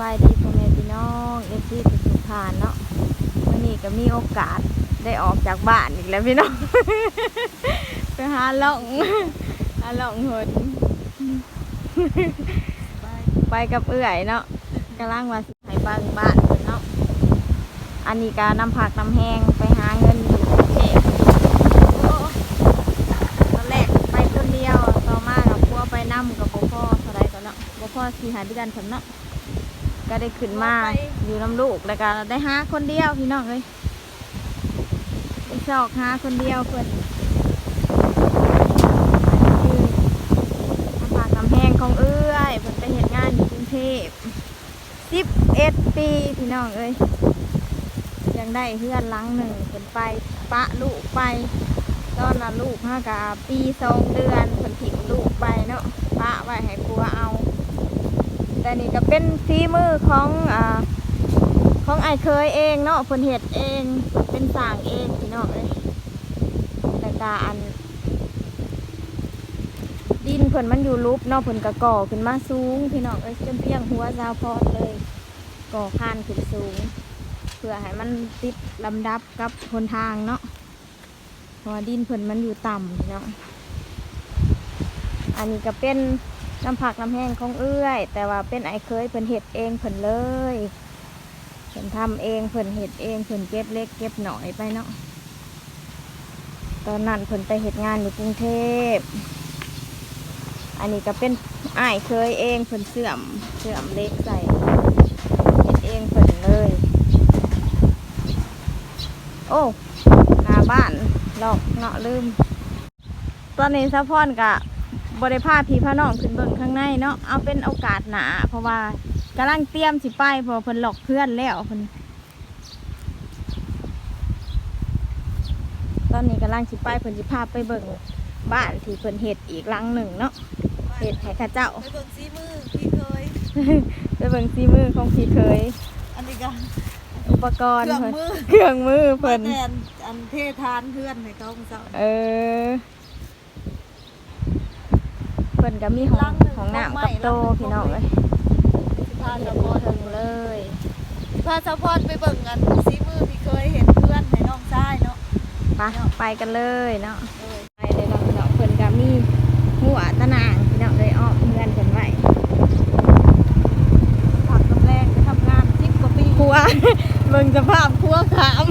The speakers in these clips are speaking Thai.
บายดีพ่อแม่พี่น้องเอฟซีทุกๆท่านเนาะวันนี้ก็มีโอกาสได้ออกจากบ้านอีกแล้วพี่น้อง ไปหาล่องหาล่องหนไปกับเอื่อยเนาะกำลังว่าสิให้บ้านบ้านเนาะอันนี้ก็นำผักนำแห้งไปหาเงินอยู่กรุงเทพโอ้ตอนแรกไปคนเดียวต่อมากับพัวไปนํกับพ่อพ่อเท่าไรก่อนเนาะพ่อพ่อสีหาเดือนสำเนาะ ก็ได้ขึ้นมาอยู่น้ำลูกแล้วก็ได้หาคนเดียวพี่น้องเลยได้ชอกหาคนเดียวเพื่อนคือฝากกำแพงของเอื้อยเพิ่นไปเห็นงานอยู่กรุงเทพสิบเอ็ดปีพี่น้องเอ้ยยังได้เพื่อนลังหนึ่งเป็นไปปะลูกไปตอนนั้นลูกห้ากะปีสองเดือนเพิ่นถิ่มลูกไปเนาะปะไว้ให้ปัวเอา แต่นี่ก็เป็นฝีมือของอ่าของไอ้เคยเองเนาะเพิ่นเฮ็ดเองเป็นสางเองพี่น้องเอ้ยแต่กาอัน ดินเพิ่นมันอยู่ลุบเนาะเพิ่นก็ก่อขึ้นมาสูงพี่น้องเอ้ยจนเพียงหัวซาวพอดเลยก่อข้านขึ้นสูง เพื่อให้มันติดลำดับกับหนทางเนาะพราะว่าดินเพิ่นมันอยู่ต่ำพี่น้องอันนี้ก็เป็น น้ำผักน้ำแห้งของเอื้อย แต่ว่าเป็นไอ้เคยเพิ่นเห็ดเองเพิ่นเลยเพิ่นทำเองเพิ่นเห็ดเองเพิ่นเก็บเล็กเก็บหน่อยไปเนาะตอนนั้นเพิ่นไปเห็ดงานอยู่กรุงเทพ อันนี้ก็เป็นไอ้เคยเองเพิ่นเสื่อมเสื่อมเล็กใส่เห็ดเองเพิ่นเลย โอ้หน้าบ้านหลอกเนาะลืมตอนนี้ซะพอนกะ บริพาพี่พาน้องขึ้นเบิ่งข้างในเนาะเอาเป็นโอกาสหนาเพราะว่ากำลังเตรียมสิไปเพอเพิ่นหลอกเพื่อนแล้วเพิ่นตอนนี้กำลังสิไปเพิ่นสิพาไปเบิ่งบ้านที่เพิ่นเฮ็ดอีกหลังหนึ่งเนาะเฮ็ดให้ข้าเจ้า ไปเบิ่งซีมือพี่เคย ไปเบิ่งซีมือของพี่เคย อันนี้ก็อุปกรณ์เครื่องเพิ่นมือเครื่องมือเพิ่น แทนอันเททานเพื่อนให้เขาของเจ้า เออเพิ่นก็มีห้องห้องน้ำกับโตะพี่น้องเอ้ยสิพาเห็สะนพอนถึงเลยสิพาสะพอนไปเบิ่งอันซีมือพี่เคยเห็นเพื่อนให้น้องชายเนาะไปไปกันเลยเนาะเออไปเลยเนาะพี่น้องเพิ่นก็มีหัวตะนางพี่น้องเลยอ้อมเงินกันไว้ผักกำแรงไปทำงานสิบกว่าปีครัวเบิ่งสภาพครัวขาม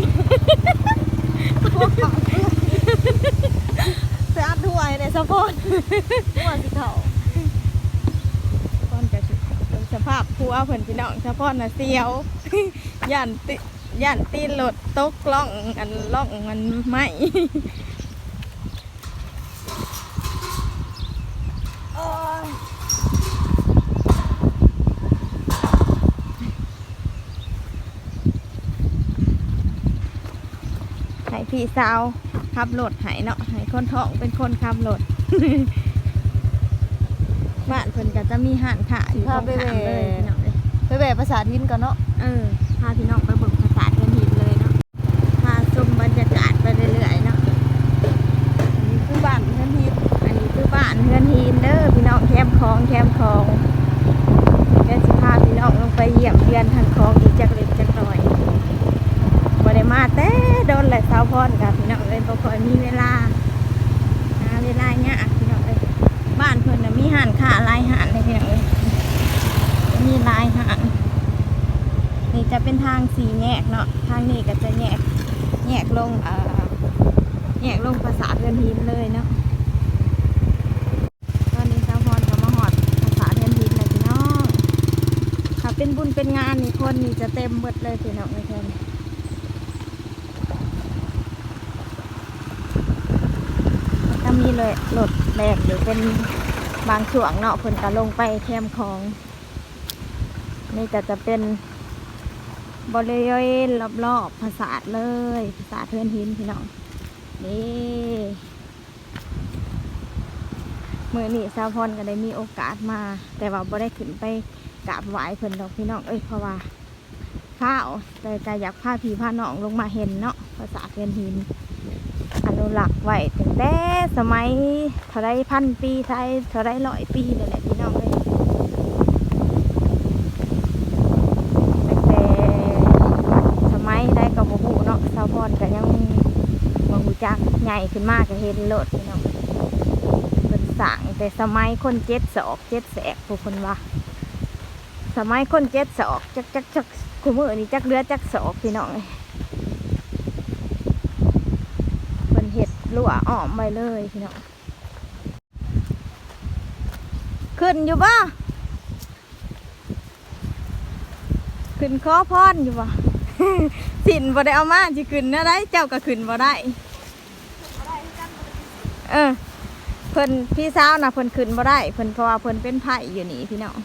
พวกเขาไปอัดถ้วยใน สะพอนหัวสิเขาก่อนจะสิเบิ่งสภาพครัวเพิ่นพี่น้องเฉพาะน่ะเสียวย่านติย่านตีนรถตกล่องอันล่องมันไหมโอ้ยให้พี่สาว ขับรถให้เนาะให้คนท้องเป็นคนขับรถบ้านเพิ่นก็จะมีห้านขายอยู่ตรงข้ามเลยพี่น้องเลยไปแหวะภาษาทินก่อนเนาะเออพาพี่น้องไปเบิ่งภาษาเทียนหินเลยเนาะพาชมบรรยากาศไปเรื่อยๆเนาะอันนี้คือบ้านเพื่อนฮิตอันนี้คือบ้านเฮือนหินเด้อพี่น้องแคมป์คลองแคมป์คลองแกสิพาพี่น้องลงไปเยี่ยมเยือนทางคลองอีกจักเล็กจักหน่อยบ่ได้มาแต่โดนแหละสาวพรกั มีเวลาหาเวลายากพี่น้องเอ้ยบ้านเพิ่นน่ะมีห้านค้าลายห้านเลยพี่น้องเอ้ยมีลายห้านนี่จะเป็นทางสีแยกเนาะทางนี้ก็จะแยกแยกลงเอ่อแยกลงภาษาเรือนหินเลยเนาะตอนนี้สาวพรก็มาหอดภาษาเรือนหินเลยพี่น้องถ้าเป็นบุญเป็นงานนี่คนนี่จะเต็มเบิดเลยพี่น้องในแค่นี้ถ้ามี เลยรถแรกหรือเป็นบางช่วงเนาะเพิ่นก็ลงไปแคมของ นี่ก็จะเป็นบริเวณรอบๆภาษาทเลยภาษาเพื่อนหินพี่น้องนี่มือนี่สาวพรก็ได้มีโอกาสมา แต่ว่าบ่ได้ขึ้นไปกราบไหว้เพิ่นดอกพี่น้องเอ้ยเพราะว่าข้าวแต่ก็อยากพาพี่พาน้องลงมาเห็นเนาะภาษาเพื่อนหิน นุรักษ์ไว้ตั้งแต่สมัยเท่าไรพันปีไทยเท่าไรร้อยปีเลยแหละพี่น้องเลยตั้งแต่สมัยได้กับบุหูเนาะชาวพรก็ยังบหูจักใหญ่ขึ้นมากก็เห็นรถพี่น้องเป็นสังแต่สมัยคนเจ็ดสอกเจ็ดแสกผู้คนว่าสมัยคนเจ็ดสอกจักจักจักคุมือนี่จักเรือจักสอกพี่น้องเลย หลัวอ้อมไปเลยพี่น้องขึ้นอยู่บ่ขึ้นขอพรอยู่บ่สินบ่ได้เอามาสิขึ้นนะได้เจ้าก็ขึ้นบ่ได้เออเพิ่นพี่สาวนะเพิ่นขึ้นบ่ได้เพิ่นเพราะว่าเพิ่นเป็นไผ่อยู่นี่พี่น้อง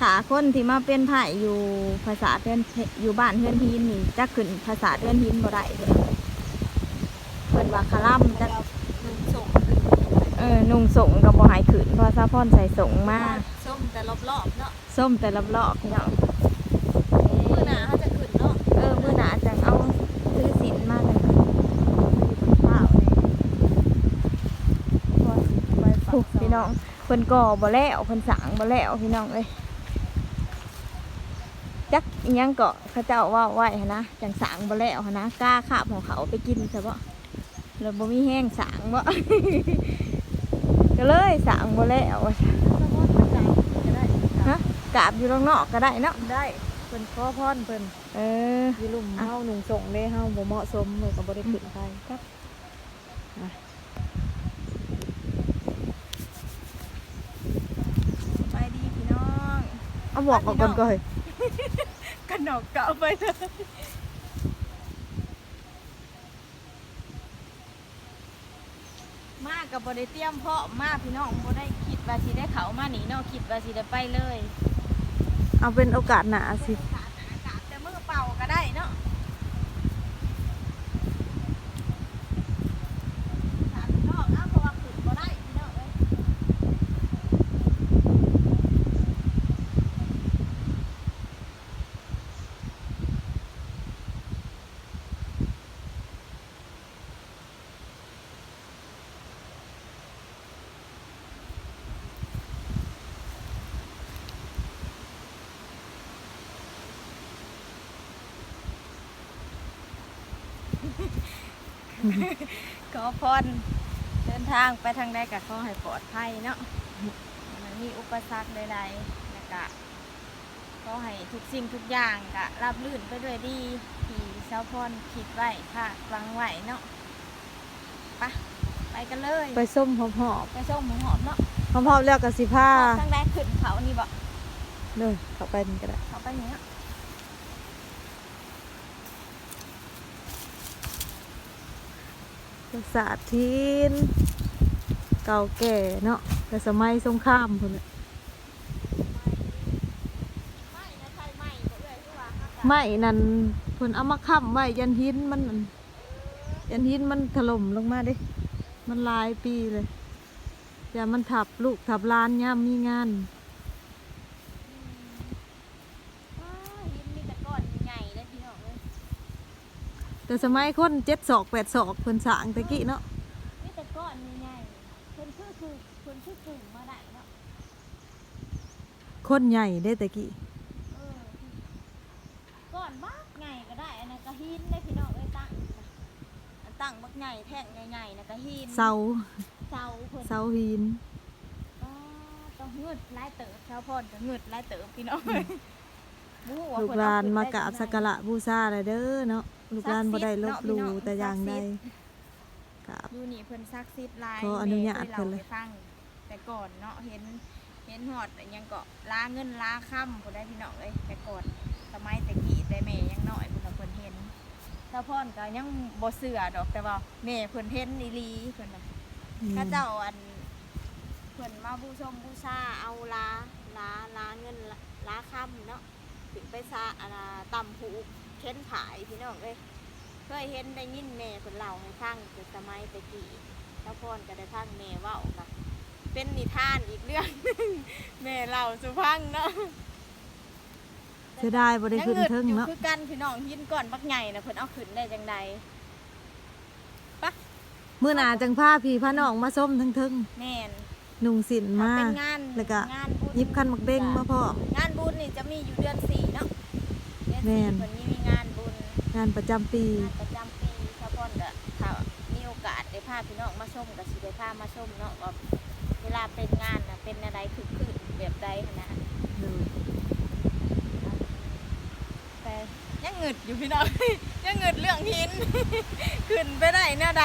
ถาคนที่มาเป็นไผ่อยู่ภาษาเพื่อนอยู่บ้านเพื่อนหินนี่จะขึ้นภาษาเพื่อนหินบ่ได้เพิ่ นว่าคาร่ำจะนุ่งส่งเออนุ่งสงกับบ่ใหายขึ้นเพราะซาพอนใส่สงมาส้มแต่รอบๆเนาะส้มแต่รอบๆพี่น้องมื้อหน้าเขาจะขึ้นเนาะเออมื้อหน้าจังเอาซื้อสินมากันข้าวเลยไปฝัถูกกพี่น้องเพิ่นก่อบ่แล้วเพิ่นสร้างบ่แล้วพี่น้องเอ้ยจักอิหยังเกาะเขาเจ้าว่าไว้หั้นนะจังสร้างบ่แล้วหั้นนะกล้าขาบของเขาไปกินซะบ่ แล้วบ่มีแห้งสร้างบ่ ก็เลยสร้างบ่แล้วว่าซั่นสมมุติมันจะจะได้ฮะกราบอยู่ข้างนอกก็ได้เนาะได้เพิ่นขอพรเพิ่นเออยีลุ่มเฮานุ่งส่งเด้เฮาบ่เหมาะสมเลยก็บ่ได้ขึ้นไปครับไปดีพี่น้อง เอาหมวกออกก่อนก่อน กันนอกเก่าไปเลยมา กับบริเตรียมเพาะมาพี่น้องบ่ได้คิดว่าสิได้เขามาหนีเนอกคิดว่าสิได้ไปเลย เอาเป็นโอกาสหนาสิดอากาศแต่มือเป่าก็ได้เนาะถามพี่น้องเอาเพราะว่าขึ้นบ่ได้พี่น้องเอ้ย ขอพรเดินทางไปทางใดก็ขอให้ปลอดภัยเนาะมันมีอุปสรรคใดๆแล้วก็ขอให้ทุกสิ่งทุกอย่างก็รับรื่นไปด้วยดีที่เช้าพรคิดไว้ค่ะวางไว้เนาะไปไปกันเลย ไปส้มหอบไปส่งหมูหอมเนาะๆหอบๆแล้วก็สิพาทางใดขึ้นเขานี่บ่เด้อเข้าไปนี่ก็ได้เขาไปนี้เนาะ ปราสาททินเก่าแก่เนาะแต่สมัยสงครามพุ่นน่ะไม่นั่นเพิ่นเอามาค้ำไว้ยันหินมันนั่นยันหินมันถล่มลงมาเด้มันหลายปีเลยอย่ามันทับลูกทับหลานย่ามมีงาน อ้าวหินมีแต่ก้อนใหญ่เลยพี่น้องเอ้ย แต่สมัยคนเจ็ดศอกแปดศอกเพิ่นสร้างตะกี้เนาะมีแต่ก้อนใหญ่ๆเพิ่นคือคือเพิ่นคือกลุ่มมาได้เนาะคนใหญ่ได้ตะกี้เออก้อนบักใหญ่ก็ได้อันนั้นก็หินได้พี่น้องเอ้ยตั้งอันตั้งบักใหญ่แท่งใหญ่ๆนะก็หินเสาเสาเพิ่นเสาหินก็ต้องเงืดหลายเติบชาวพรก็เงืดหลายเติบพี่น้องบ่ฮู้ว่ลูกเพิ่หลานเอขึ้มาได้กราบจังสักใดการะบูชาเลยเด้อเนาะ ลูกหลานบ่ได้ลบหลู่ศักดิ์สิทธิ์เนาะพี่น้องแต่อย่างใดศักดิ์สิทธิ์กราบอยู่นี่เพิ่นซักซิดลายขออนุญาตแม่เพิ่นเลยคฟังแต่ก่อนเนาะเห็นเห็นหอดอันยังเกาะล้าเงินล้าค่ำผู้ได้พี่น้องเอ้ยแต่ก่อนสมัยแต่กี้แต่แม่ยังน้อยเพิ่นน่ะเพิ่นเห็นเจ้าพ่อนก็ยังบ่เสือดอกแต่ว่าแม่เพิ่นเห็นอีหลีเพิ่นน่ะอืมข้าเจ้าอันเพิ่นมาบูชมบูชาเอาล้าล้าล้าเงินล้าล้าค่ำเนาะถึงไปซาอันน่ะตำผูก เข็นผายพี่น้องเอ้ยเคยเห็นได้ยินแม่คนเล่าให้ฟังแต่สมัยแตะกี้เจ้าพ่อนก็ได้ฟังแม่เว่าค่ะเป็นนิทานอีกเรื่อง แม่เล่าสุพังเนาะเสียดายบ่ได้ขึ้นเทิงอยู่เนาะคือกันพี่น้องหินก่อนบักใหญ่นะเพิ่นเอาขึ้นได้จังใดมื้อหน้าจังพาพี่พาน้องมาส้มทั้งเทิงแม่นนุ่งสินมาเป็นงานแล้วก็งานบุญหยิบคันมักเบ้งมาพร้อมงานบุญนี่จะมีอยู่เดือนสี่เนาะเดือนแม่สี่นเพิ่นมี งานบุญงานประจำปี งานประจำปีเจ้าพ่อนก็ถ้ามีโอกาสได้ได้พาพี่น้องมาชมก็สิได้พามาชมเนาะว่าเวลาเป็นงานน่ะเป็นอะไรคือคือแบบใดหั้นนะโดยแต่ยังหงึดอยู่พี่น้อง ยังหงึดเรื่องหิน ขึ้นไปได้แนวใด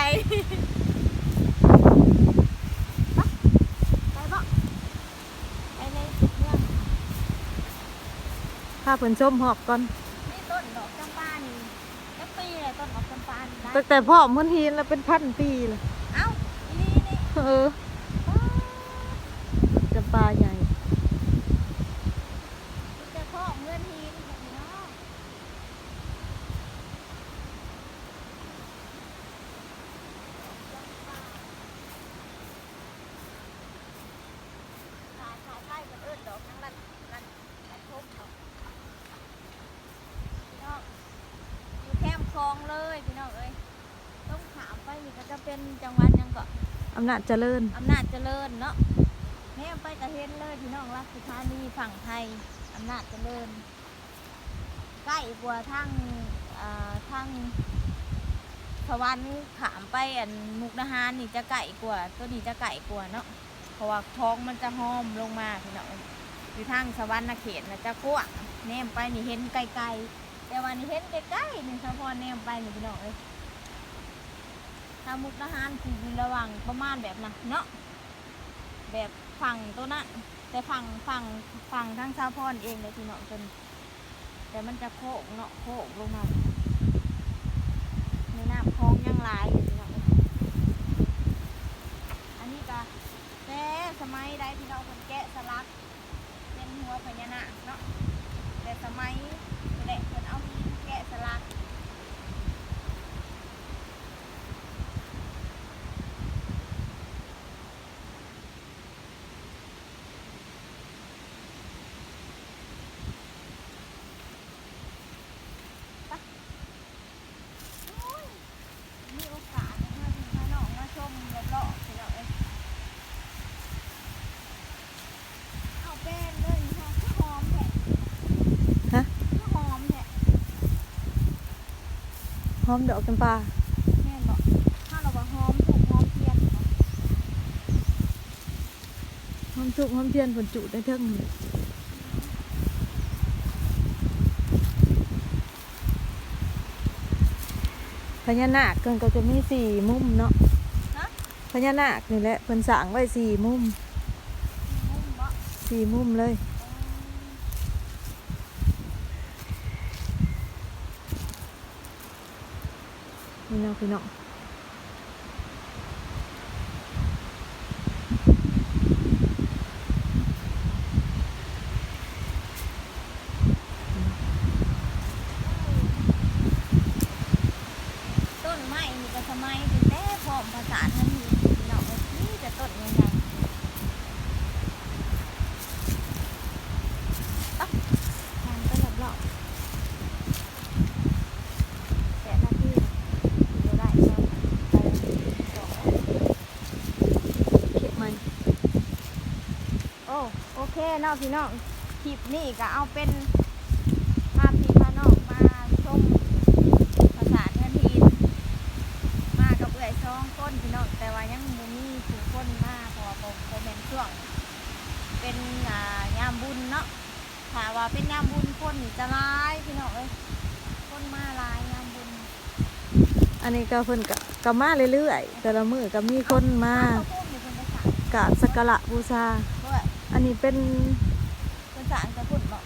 ไปบ่ไปในเมือง พาเพิ่นชมหอบก่อน ตั้งแต่พ่อมันหินแล้วเป็นพันปีเลยเอ้าอีนี่นี่เออจำปาใหญ่ จะพ่อเงินหินแบบนี้เนาะขายขายไล่กันเอิ้นดอกทั้งนั้นนั่นนั่นทุบดอกพี่น้องอยู่แคมป์คลองเลยพี่น้องเอ้ยต้องถามไป นี่ก็จะเป็นจังหวัดหยังเกาะอำนาจเจริญ อำนาจเจริญเนาะแม่ไปกระเห็นเลยพี่น้องรัชธานีฝั่งไทยอำนาจเจริญ ใกล้กว่าทางอ่าทางสวรรค์ขามไปอันมุกดาหารนี่จะไก่กว่าตัวนี้จะไก่กว่าเนาะเพราะว่าท้องมันจะห้อมลงมาพี่น้องอยู่ทางสวรรค์เขตนะจะกว้างแนมไปนี่เห็นไกลๆแต่ว่านี่เห็นใกล้ๆนี่เฉพาะแนมไปนี่พี่น้องเอ้ย ทามุกดาหารคือระว่างประมาณแบบนะเนาะแบบฝั่งตัวนั้นแต่ฝั่งฝั่งฝั่งทางชาวพรเองเลยพี่น้องจนแต่มันจะโค้งเนาะโค้งลงมาในน้ำคลองยังหลายอยู่พี่น้องอันนี้ก็แต่สมัยใดพี่น้องคนแกะสลักเป็นหัวพญานาคเนาะแต่สมัยนี่แหละคนเอาหินแกะสลัก โอ้ยมีโอกาสมาถึงพาน้องมาชมรอบๆพี่น้องเอ้ยเอาเป็นเลยค่ะคือหอมแท้ ฮะ คือหอมแท้ ห อมดอกจำปาแม่นบอกถ้าเราว่าหอมถูกหอมเทียนเนาะหอมสุกหอมเทียนผลจุได้เท่งเลยพญานาคเกินก็จะมีสี่มุมเนาะนะพญานาคนี่แหละเพิ่นสร้างไว้สี่มุมมุมบ่สี่มุมเลย พี่น้องพี่น้อง ต้นไม้นี่ก็สมัยถึงแต่พร้อมภาษาทันทีพี่น้องเอ้ยนี่จะต้นยังไงตักทางไปรอบๆแปดนาทีเดี๋ยวได้แล้วไปสอง เข็บไหม โอ้โอ เคเนาะพี่น้องคลิปนี้ก็เอาเป็นพาพี่พาน้องมาชมภาษาเงินทีนมากับเอื่อยซองก้นพี่น้องแต่ว่ายังบ่มีผู้คนมาเพราะว่าบ่บ่แม่นช่วง เป็นอ่ายามบุญเนาะถ้าว่าเป็นยามบุญคนนี่จะหลายพี่น้องเอ้ยคนมาหลายยามบุญ อันนี้ก็เพิ่นก็ก็มาเรื่อยๆแต่ละมือก็มีคนมาเขาพูดอยู่คนภาษากราบสักการะบูชาด้วย อันนี้เป็นภาษาจะพูดบอก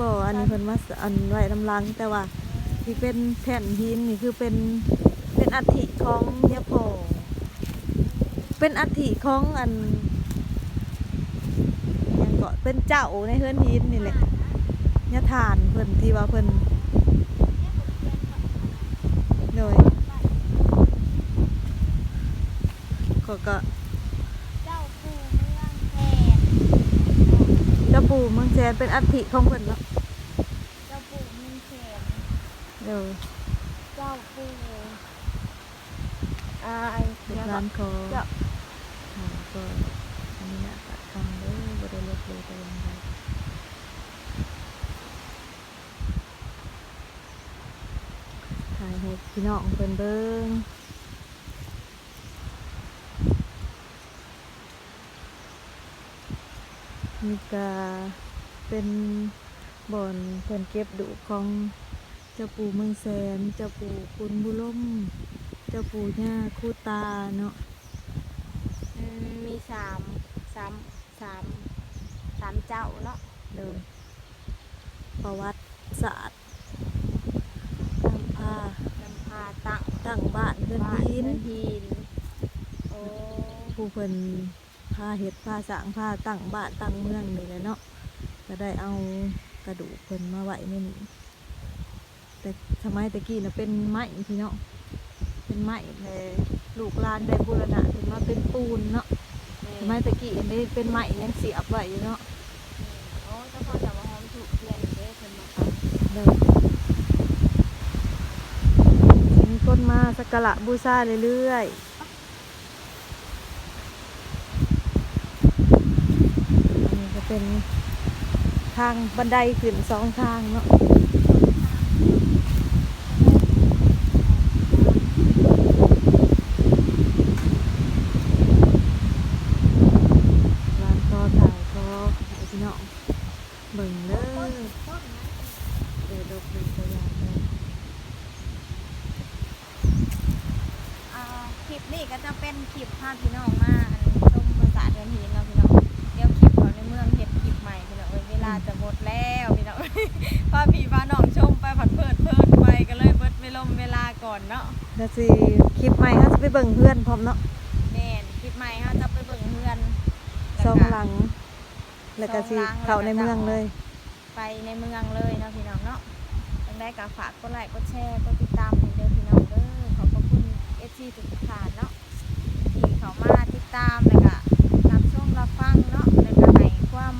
บ่ออันนี้เพิ่นมาอันไว้ลำลังแต่ว่าที่เป็นแผ่นหินนี่คือเป็นเป็นอัฐิของยะโพเป็นอัฐิของอันหยังก็เป็นเจ้าในเฮือนหินนี่แหละยะทานเพิ่นที่ว่าเพิ่นโดยก็ก็ เจ้าปู่เมืองแพร่ เจ้าปู่เมืองแสนเป็นอัฐิของเพิ่นเนาะเจ้าปู่เมืองแพร่เดี๋ยวเจ้าปู่อ่าร้านคอเจ้าค่ะก็อันนี้นะตัดคำเลยบริลบเลยแต่อยังไงถ่ายให้พี่น้องเพิ่นเบิ่ง นี่ก็เป็นบ่อนเพิ่นเก็บดุของเจ้าปู่เมืองแสน เจ้าปู่กุนบุล่มเจ้าปู่ย่าคู่ตาเนาะอืมมีสามสามสามสามเจ้าเนาะเดิมประวัติศาสตร์นำพานำพาตั้งตั้งบ้านเพื่อนบ้านพินเพื่อนหินโอ้ผู้เพิ่น พาเฮ็ดพาสร้างพาตั้งบ้านตั้งเมืองนี่แหละเนาะก็ได้เอากระดูกเพิ่นมาไว้ในนี้แต่สมัยตะกี้น่ะเป็นไม้พี่เนาะเป็นไม้เลยลูกหลานได้บูรณะขึ้นมาเป็นปูนเนาะสมัยตะกี้อันนี้เป็นไม้ยังเสียบไว้อยู่เนาะโอ้เจ้าพ่อจะมาหอมถูกเทียนเด้อเพิ่นมาฟังเดินมีคนมาสักการะบูชาเรื่อยๆอันนี้ก็ เป็นทางบันไดขึ้นสองทางเนาะร้านคอถ่ายคอไอ้พี่น้องเบิ่งเด้อเดี๋ยวดูเป็นตัวอย่างเลยอ่าคลิปนี้ก็จะเป็นคลิปพาพี่น้องมา ก็สิคลิปใหม่เขาจะไปเบิ่งเพื่อนพร้อมเนาะแม่นคลิปใหม่เขาจะไปเบิ่งเพื่อนซองหลัง แล้วก็สิเข้าในเมืองเลย ไปในเมืองเลยเนาะพี่น้องเนาะยังได้ก็ฝากกดไลค์ก็แชร์ก็ติดตามเด้อพี่น้องเด้อขอบพคุณเอ FC ทุกท่านเนาะที่เขามาติดตามแล้วก็รับชมรับฟังเนาะแล้วก็ให้ความ